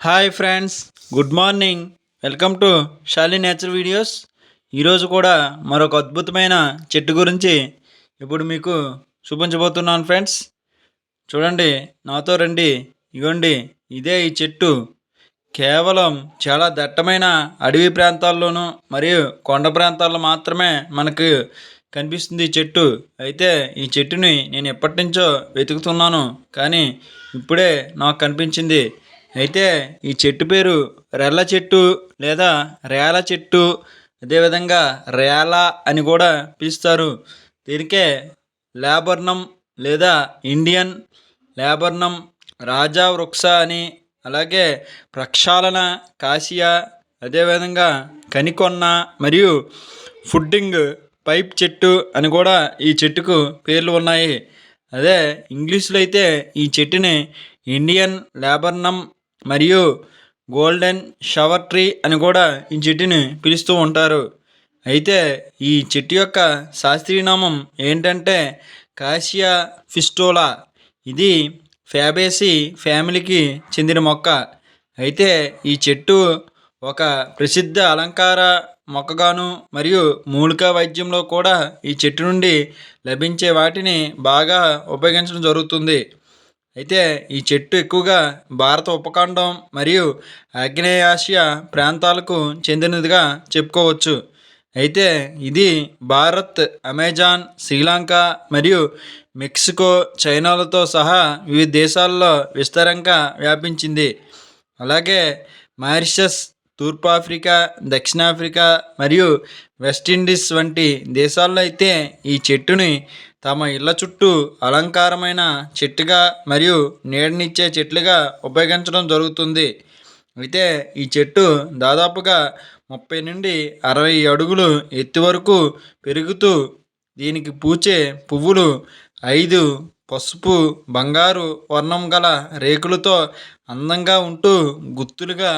Hi friends good morning welcome to Shali nature videos ఈరోజు కూడా మరొక అద్భుతమైన చెట్టు గురించి ఇప్పుడు మీకు చూపించబోతున్నాను ఫ్రెండ్స్ చూడండి నాతో రండి. ఇగోండి ఇదే ఈ చెట్టు. కేవలం చాలా దట్టమైన అడవి ప్రాంతాల్లోనూ మరియు కొండ ప్రాంతాల్లో మాత్రమే మనకు కనిపిస్తుంది ఈ చెట్టు. అయితే ఈ చెట్టుని నేను ఎప్పటి నుంచో వెతుకుతున్నాను. కానీ ఇప్పుడే నాకు కనిపించింది అయితే ఈ చెట్టు పేరు రెల్ల చెట్టు లేదా రేల చెట్టు అదేవిధంగా రేల అని కూడా పిలుస్తారు. దీనికే లేబర్నం లేదా ఇండియన్ లేబర్నం రాజా వృక్ష అని అలాగే ప్రక్షాళన కాసియా అదేవిధంగా కనికొన్న మరియు ఫుడ్డింగ్ పైప్ చెట్టు అని కూడా ఈ చెట్టుకు పేర్లు ఉన్నాయి. అదే ఇంగ్లీష్లో అయితే ఈ చెట్టుని ఇండియన్ లేబర్నం మరియు గోల్డెన్ షవర్ ట్రీ అని కూడా ఈ చెట్టుని పిలుస్తూ ఉంటారు. అయితే ఈ చెట్టు యొక్క శాస్త్రీయ నామం ఏంటంటే కాసియా ఫిస్టోలా. ఇది ఫ్యాబేసి ఫ్యామిలీకి చెందిన మొక్క. అయితే ఈ చెట్టు ఒక ప్రసిద్ధ అలంకార మొక్కగాను మరియు మూలికా వైద్యంలో కూడా ఈ చెట్టు నుండి లభించే వాటిని బాగా ఉపయోగించడం జరుగుతుంది. అయితే ఈ చెట్టు ఎక్కువగా భారత ఉపఖండం మరియు ఆగ్నేయాసియా ప్రాంతాలకు చెందినదిగా చెప్పుకోవచ్చు. అయితే ఇది భారత్ అమెజాన్ శ్రీలంక మరియు మెక్సికో చైనాలతో సహా వివిధ దేశాల్లో విస్తారంగా వ్యాపించింది. అలాగే మారిషస్ తూర్పు ఆఫ్రికా దక్షిణాఫ్రికా మరియు వెస్టిండీస్ వంటి దేశాల్లో అయితే ఈ చెట్టుని తమ ఇళ్ళ చుట్టూ అలంకారమైన చెట్టుగా మరియు నీడనిచ్చే చెట్లుగా ఉపయోగించడం జరుగుతుంది. అయితే ఈ చెట్టు దాదాపుగా ముప్పై నుండి అరవై అడుగులు ఎత్తు వరకు పెరుగుతూ దీనికి పూచే పువ్వులు ఐదు పసుపు బంగారు వర్ణం గల రేకులతో అందంగా ఉంటూ గుత్తులుగా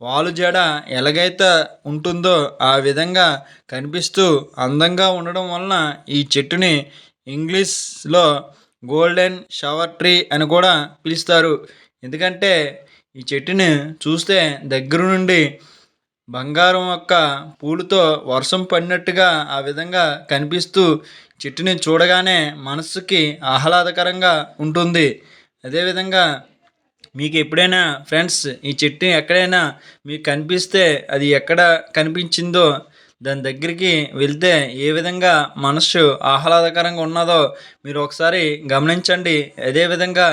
వాలు జడ ఎలాగైతే ఉంటుందో ఆ విధంగా కనిపిస్తూ అందంగా ఉండడం వలన ఈ చెట్టుని ఇంగ్లీష్లో గోల్డెన్ షవర్ ట్రీ అని కూడా పిలుస్తారు. ఎందుకంటే ఈ చెట్టుని చూస్తే దగ్గర నుండి బంగారం యొక్క పూలతో వర్షం పడినట్టుగా ఆ విధంగా కనిపిస్తూ చెట్టుని చూడగానే మనస్సుకి ఆహ్లాదకరంగా ఉంటుంది. అదేవిధంగా మీకు ఎప్పుడైనా ఫ్రెండ్స్ ఈ చెట్టు ఎక్కడైనా మీకు కనిపిస్తే అది ఎక్కడ కనిపించిందో దాని దగ్గరికి వెళ్తే ఏ విధంగా మనస్సు ఆహ్లాదకరంగా ఉన్నదో మీరు ఒకసారి గమనించండి. అదేవిధంగా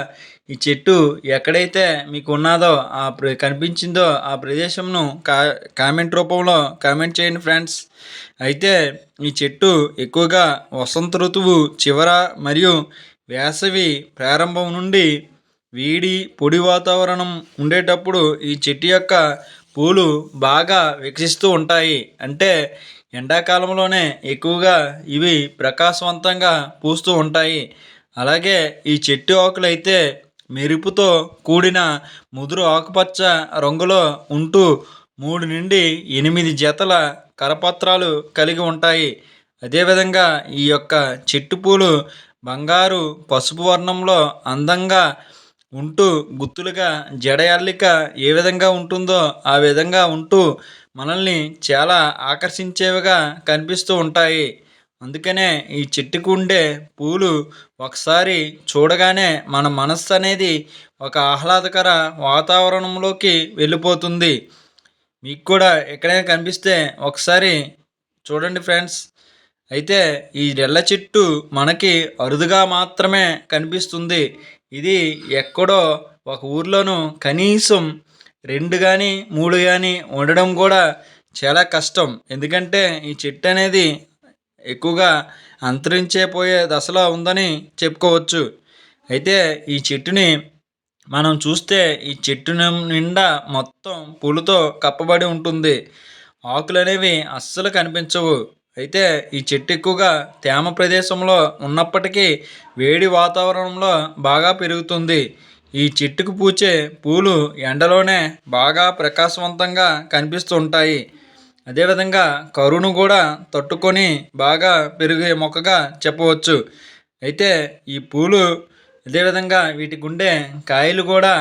ఈ చెట్టు ఎక్కడైతే మీకు ఉన్నదో ఆ ప్ర కనిపించిందో ఆ ప్రదేశంను కా కామెంట్ రూపంలో కామెంట్ చేయండి ఫ్రెండ్స్. అయితే ఈ చెట్టు ఎక్కువగా వసంత ఋతువు చివర మరియు వేసవి ప్రారంభం నుండి వేడి పొడి వాతావరణం ఉండేటప్పుడు ఈ చెట్టు యొక్క పూలు బాగా వికసిస్తూ ఉంటాయి. అంటే ఎండాకాలంలోనే ఎక్కువగా ఇవి ప్రకాశవంతంగా పూస్తూ ఉంటాయి. అలాగే ఈ చెట్టు ఆకులు అయితే మెరుపుతో కూడిన ముదురు ఆకుపచ్చ రంగులో ఉంటూ మూడు నుండి ఎనిమిది జతల కరపత్రాలు కలిగి ఉంటాయి. అదేవిధంగా ఈ యొక్క చెట్టు పూలు బంగారు పసుపు వర్ణంలో అందంగా ఉంటూ గుత్తులుగా జడ అల్లిక ఏ విధంగా ఉంటుందో ఆ విధంగా ఉంటూ మనల్ని చాలా ఆకర్షించేవిగా కనిపిస్తూ ఉంటాయి. అందుకనే ఈ చెట్టుకు ఉండే పూలు ఒకసారి చూడగానే మన మనస్సు అనేది ఒక ఆహ్లాదకర వాతావరణంలోకి వెళ్ళిపోతుంది. మీకు కూడా ఎక్కడైనా కనిపిస్తే ఒకసారి చూడండి ఫ్రెండ్స్. అయితే ఈ రెల్ల చెట్టు మనకి అరుదుగా మాత్రమే కనిపిస్తుంది. ఇది ఎక్కడో ఒక ఊర్లోనూ కనీసం రెండు కానీ మూడు కానీ ఉండడం కూడా చాలా కష్టం. ఎందుకంటే ఈ చెట్టు అనేది ఎక్కువగా అంతరించే పోయే దశలో ఉందని చెప్పుకోవచ్చు. అయితే ఈ చెట్టుని మనం చూస్తే ఈ చెట్టు నిండా మొత్తం పూలతో కప్పబడి ఉంటుంది. ఆకులు అనేవి అస్సలు కనిపించవు. అయితే ఈ చెట్టు ఎక్కువగా తేమ ప్రదేశంలో ఉన్నప్పటికీ వేడి వాతావరణంలో బాగా పెరుగుతుంది. ఈ చెట్టుకు పూచే పూలు ఎండలోనే బాగా ప్రకాశవంతంగా కనిపిస్తుంటాయి. అదేవిధంగా కరువును కూడా తట్టుకొని బాగా పెరిగే మొక్కగా చెప్పవచ్చు. అయితే ఈ పూలు అదేవిధంగా వీటికి ఉండే కాయలు కూడా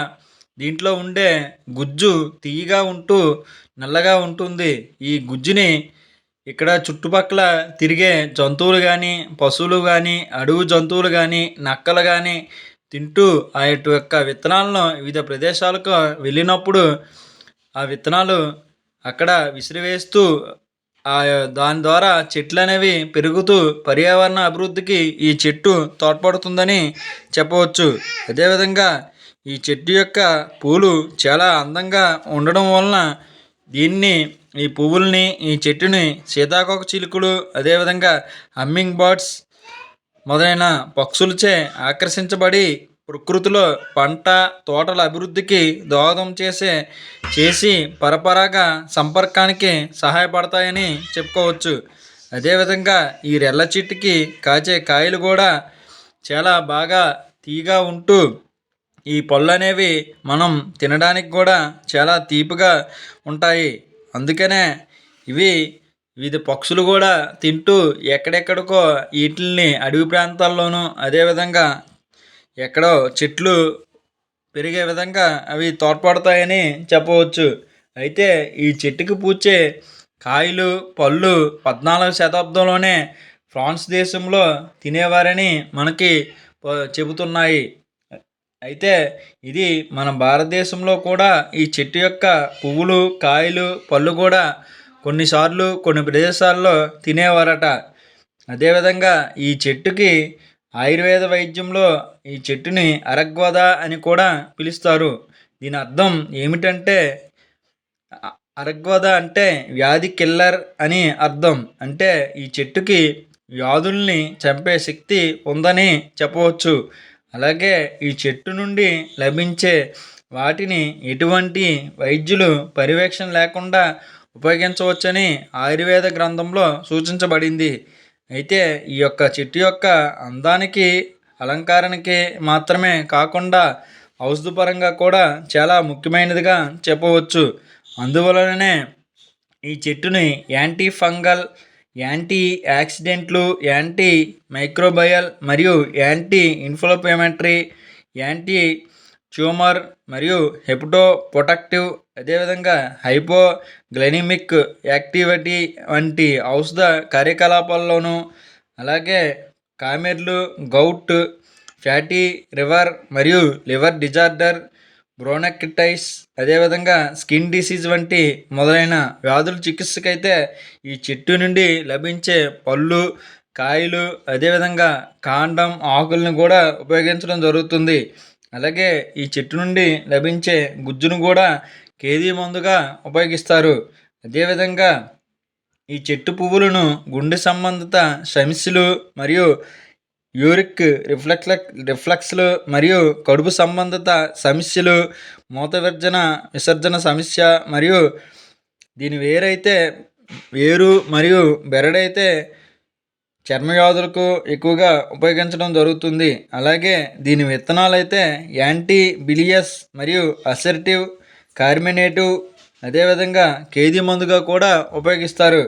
దీంట్లో ఉండే గుజ్జు తీయగా ఉంటూ నల్లగా ఉంటుంది. ఈ గుజ్జుని ఇక్కడ చుట్టుపక్కల తిరిగే జంతువులు కానీ పశువులు కానీ అడవి జంతువులు కానీ నక్కలు కానీ తింటూ ఆ యొక్క విత్తనాలను వివిధ ప్రదేశాలకు వెళ్ళినప్పుడు ఆ విత్తనాలు అక్కడ విసిరివేస్తూ ఆ దాని ద్వారా చెట్లు అనేవి పెరుగుతూ పర్యావరణ అభివృద్ధికి ఈ చెట్టు తోడ్పడుతుందని చెప్పవచ్చు. అదేవిధంగా ఈ చెట్టు యొక్క పూలు చాలా అందంగా ఉండడం వలన దీన్ని ఈ పువ్వుల్ని ఈ చెట్టుని సీతాకోక చిలుకలు అదేవిధంగా హమ్మింగ్ బర్డ్స్ మొదలైన పక్షులచే ఆకర్షించబడి ప్రకృతిలో పంట తోటల అభివృద్ధికి దోహదం చేసే చేసి పరపరాగ సంపర్కానికి సహాయపడతాయని చెప్పుకోవచ్చు. అదేవిధంగా ఈ రెల్ల చెట్టుకి కాచే కాయలు కూడా చాలా బాగా తీగా ఉంటూ ఈ పళ్ళు అనేవి మనం తినడానికి కూడా చాలా తీపిగా ఉంటాయి. అందుకనే ఇవి వివిధ పక్షులు కూడా తింటూ ఎక్కడెక్కడికో వీటిల్ని అడవి ప్రాంతాల్లోనూ అదేవిధంగా ఎక్కడో చెట్లు పెరిగే విధంగా అవి తోడ్పడతాయని చెప్పవచ్చు. అయితే ఈ చెట్టుకి పూచే కాయలు పళ్ళు పద్నాలుగు శతాబ్దంలోనే ఫ్రాన్స్ దేశంలో తినేవారని మనకి చెబుతున్నాయి. అయితే ఇది మన భారతదేశంలో కూడా ఈ చెట్టు యొక్క పువ్వులు కాయలు పళ్ళు కూడా కొన్నిసార్లు కొన్ని ప్రదేశాల్లో తినేవారట. అదేవిధంగా ఈ చెట్టుకి ఆయుర్వేద వైద్యంలో ఈ చెట్టుని అరగ్వద అని కూడా పిలుస్తారు. దీని అర్థం ఏమిటంటే అరగ్వద అంటే వ్యాధి కిల్లర్ అని అర్థం. అంటే ఈ చెట్టుకి వ్యాధుల్ని చంపే శక్తి ఉందని చెప్పవచ్చు. అలాగే ఈ చెట్టు నుండి లభించే వాటిని ఎటువంటి వైద్యులు పర్యవేక్షణ లేకుండా ఉపయోగించవచ్చని ఆయుర్వేద గ్రంథంలో సూచించబడింది. అయితే ఈ యొక్క చెట్టు యొక్క అందానికి అలంకారానికి మాత్రమే కాకుండా ఔషధపరంగా కూడా చాలా ముఖ్యమైనదిగా చెప్పవచ్చు. అందువలననే ఈ చెట్టుని యాంటీ ఫంగల్ యాంటీ యాక్సిడెంట్లు యాంటీ మైక్రోబయల్ మరియు యాంటీ ఇన్ఫ్లోపేమెంటరీ యాంటీ ట్యూమర్ మరియు హెపటోప్రొటెక్టివ్ అదేవిధంగా హైపోగ్లెనిమిక్ యాక్టివిటీ వంటి ఔషధ కార్యకలాపాల్లోనూ అలాగే కామెర్లు గౌట్ ఫ్యాటీ లివర్ మరియు లివర్ డిజార్డర్ బ్రోనకిటైస్ అదేవిధంగా స్కిన్ డిసీజ్ వంటి మొదలైన వ్యాధుల చికిత్సకైతే ఈ చెట్టు నుండి లభించే పళ్ళు కాయలు అదేవిధంగా కాండం ఆకులను కూడా ఉపయోగించడం జరుగుతుంది. అలాగే ఈ చెట్టు నుండి లభించే గుజ్జును కూడా కేదీ మందుగా ఉపయోగిస్తారు. అదేవిధంగా ఈ చెట్టు పువ్వులను గుండె సంబంధిత సమస్యలు మరియు యూరిక్ రిఫ్లెక్ల రిఫ్లెక్స్లు మరియు కడుపు సంబంధిత సమస్యలు మూత విర్జన విసర్జన సమస్య మరియు దీని వేరైతే వేరు మరియు బెరడైతే చర్మవ్యాధులకు ఎక్కువగా ఉపయోగించడం జరుగుతుంది. అలాగే దీని విత్తనాలు అయితే యాంటీ బిలియస్ మరియు అసర్టివ్ కార్మినేటివ్ అదేవిధంగా కేదీ మందుగా కూడా ఉపయోగిస్తారు.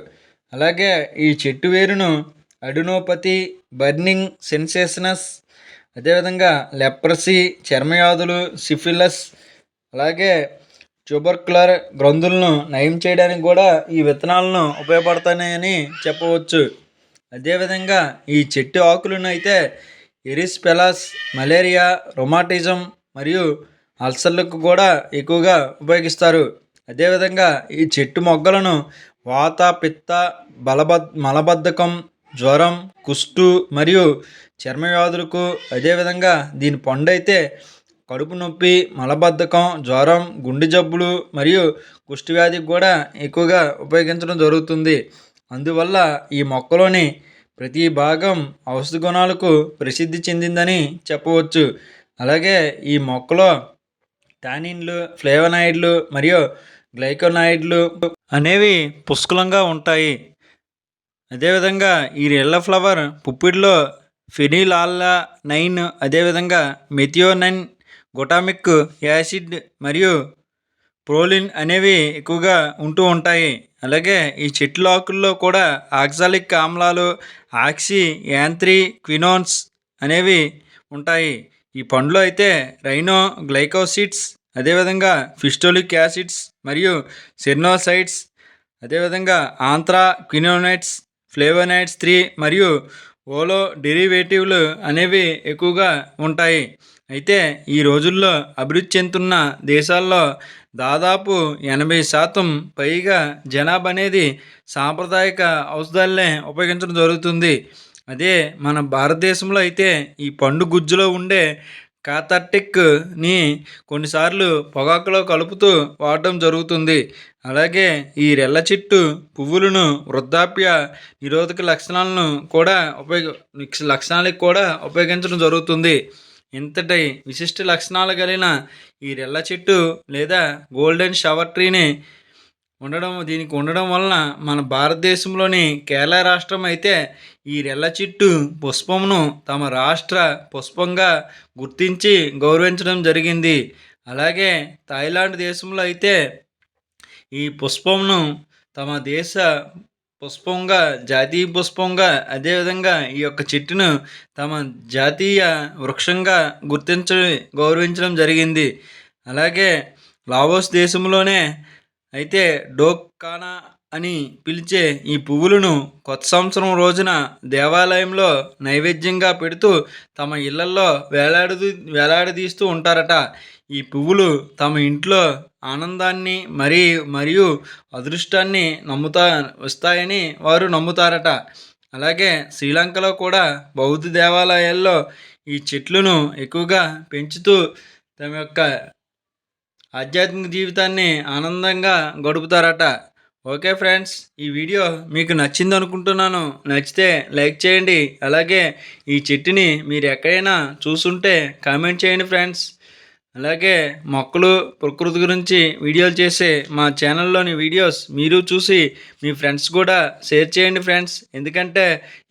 అలాగే ఈ చెట్టు వేరును అడినోపతి బర్నింగ్ సెన్సేషనస్ అదేవిధంగా లెప్రసీ చర్మవ్యాధులు సిఫిలస్ అలాగే ట్యూబర్క్యులర్ గ్రంథులను నయం చేయడానికి కూడా ఈ విత్తనాలను ఉపయోగపడతాయని చెప్పవచ్చు. అదేవిధంగా ఈ చెట్టు ఆకులను అయితే ఎరిస్పెలాస్ మలేరియా రొమాటిజం మరియు అల్సర్లకు కూడా ఎక్కువగా ఉపయోగిస్తారు. అదేవిధంగా ఈ చెట్టు మొగ్గలను వాత పిత్త బలబద్ మలబద్ధకం జ్వరం కుష్టు మరియు చర్మ వ్యాధులకు అదేవిధంగా దీని పండు అయితే కడుపు నొప్పి మలబద్ధకం జ్వరం గుండె జబ్బులు మరియు కుష్టి వ్యాధికి కూడా ఎక్కువగా ఉపయోగించడం జరుగుతుంది. అందువల్ల ఈ మొక్కలోని ప్రతి భాగం ఔషధ గుణాలకు ప్రసిద్ధి చెందిందని చెప్పవచ్చు. అలాగే ఈ మొక్కలో టానిన్లు ఫ్లేవనాయిడ్లు మరియు గ్లైకోనాయిడ్లు అనేవి పుష్కలంగా ఉంటాయి. అదేవిధంగా ఈ రెల్ల ఫ్లవర్ పుప్పిడిలో ఫెనిలాల్లా నైన్ అదేవిధంగా మెథియోనైన్ గొటామిక్ యాసిడ్ మరియు ప్రోలిన్ అనేవి ఎక్కువగా ఉంటూ ఉంటాయి. అలాగే ఈ చెట్ల ఆకుల్లో కూడా ఆక్సాలిక్ ఆమ్లాలు ఆక్సి యాంత్రి క్వినోన్స్ అనేవి ఉంటాయి. ఈ పండ్లు అయితే రైనో గ్లైకోసిడ్స్ అదేవిధంగా ఫిస్టోలిక్ యాసిడ్స్ మరియు సెర్నోసైడ్స్ అదేవిధంగా ఆంత్రా క్వినోనైట్స్ ఫ్లేవోనైడ్స్ త్రీ మరియు ఓలో డెరివేటివ్లు అనేవి ఎక్కువగా ఉంటాయి. అయితే ఈ రోజుల్లో అభివృద్ధి చెందుతున్న దేశాల్లో దాదాపు ఎనభై శాతం పైగా జనాభా అనేది సాంప్రదాయక ఔషధాలనే ఉపయోగించడం జరుగుతుంది. అదే మన భారతదేశంలో అయితే ఈ పండు గుజ్జులో ఉండే కాథర్టిక్ని కొన్నిసార్లు పొగాకులో కలుపుతూ వాడటం జరుగుతుంది. అలాగే ఈ రెల్ల చెట్టు పువ్వులను వృద్ధాప్య నిరోధక లక్షణాలను కూడా ఉపయోగ లక్షణాలకు కూడా ఉపయోగించడం జరుగుతుంది. ఇంతటి విశిష్ట లక్షణాలు కలిగిన ఈ రెల్ల చెట్టు లేదా గోల్డెన్ షవర్ ట్రీని ఉండడం దీనికి ఉండడం వలన మన భారతదేశంలోని కేరళ రాష్ట్రం అయితే ఈ రెల్ల చెట్టు పుష్పమును తమ రాష్ట్ర పుష్పంగా గుర్తించి గౌరవించడం జరిగింది. అలాగే థాయిలాండ్ దేశంలో అయితే ఈ పుష్పమును తమ దేశ పుష్పంగా జాతీయ పుష్పంగా అదేవిధంగా ఈ యొక్క చెట్టును తమ జాతీయ వృక్షంగా గుర్తించ గౌరవించడం జరిగింది. అలాగే లావోస్ దేశంలోనే అయితే డోకానా అని పిలిచే ఈ పువ్వులను కొత్త సంవత్సరం రోజున దేవాలయంలో నైవేద్యంగా పెడుతూ తమ ఇళ్ళల్లో వేలాడదీ వేలాడదీస్తూ ఉంటారట. ఈ పువ్వులు తమ ఇంట్లో ఆనందాన్ని మరి మరియు అదృష్టాన్ని నమ్ముతా వస్తాయని వారు నమ్ముతారట. అలాగే శ్రీలంకలో కూడా బౌద్ధ దేవాలయాల్లో ఈ చెట్లను ఎక్కువగా పెంచుతూ తమ యొక్క ఆధ్యాత్మిక జీవితాన్ని ఆనందంగా గడుపుతారట. ఓకే ఫ్రెండ్స్ ఈ వీడియో మీకు నచ్చింది అనుకుంటున్నాను నచ్చితే లైక్ చేయండి. అలాగే ఈ చెట్టుని మీరు ఎక్కడైనా చూసుంటే కామెంట్ చేయండి ఫ్రెండ్స్. అలాగే మొక్కలు ప్రకృతి గురించి వీడియోలు చేసే మా ఛానల్లోని వీడియోస్ మీరు చూసి మీ ఫ్రెండ్స్ కూడా షేర్ చేయండి ఫ్రెండ్స్. ఎందుకంటే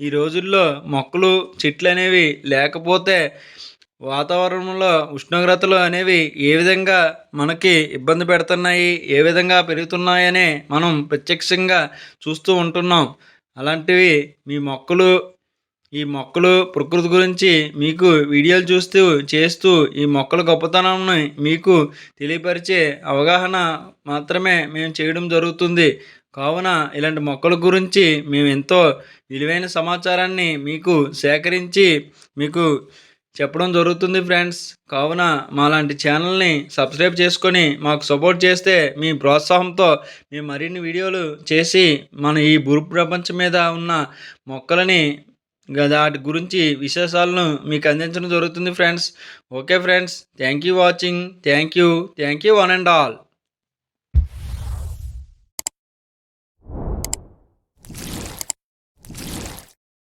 ఈ రోజుల్లో మొక్కలు చెట్లు అనేవి లేకపోతే వాతావరణంలో ఉష్ణోగ్రతలు అనేవి ఏ విధంగా మనకి ఇబ్బంది పెడుతున్నాయి ఏ విధంగా పెరుగుతున్నాయనే మనం ప్రత్యక్షంగా చూస్తూ ఉంటున్నాం. అలాంటివి మీ మొక్కలు ఈ మొక్కలు ప్రకృతి గురించి మీకు వీడియోలు చూస్తూ చేస్తూ ఈ మొక్కల గొప్పతనాన్ని మీకు తెలియపరిచే అవగాహన మాత్రమే మేము చేయడం జరుగుతుంది. కావున ఇలాంటి మొక్కల గురించి మేము ఎంతో విలువైన సమాచారాన్ని మీకు సేకరించి మీకు చెప్పడం జరుగుతుంది ఫ్రెండ్స్ కావున మాలాంటి ఛానల్ని సబ్స్క్రైబ్ చేసుకొని మాకు సపోర్ట్ చేస్తే మీ ప్రోత్సాహంతో మేము మరిన్ని వీడియోలు చేసి మన ఈ భూ ప్రపంచం మీద ఉన్న మొక్కలని వాటి గురించి విశేషాలను మీకు అందించడం జరుగుతుంది friends okay friends thank you watching thank you thank you one and all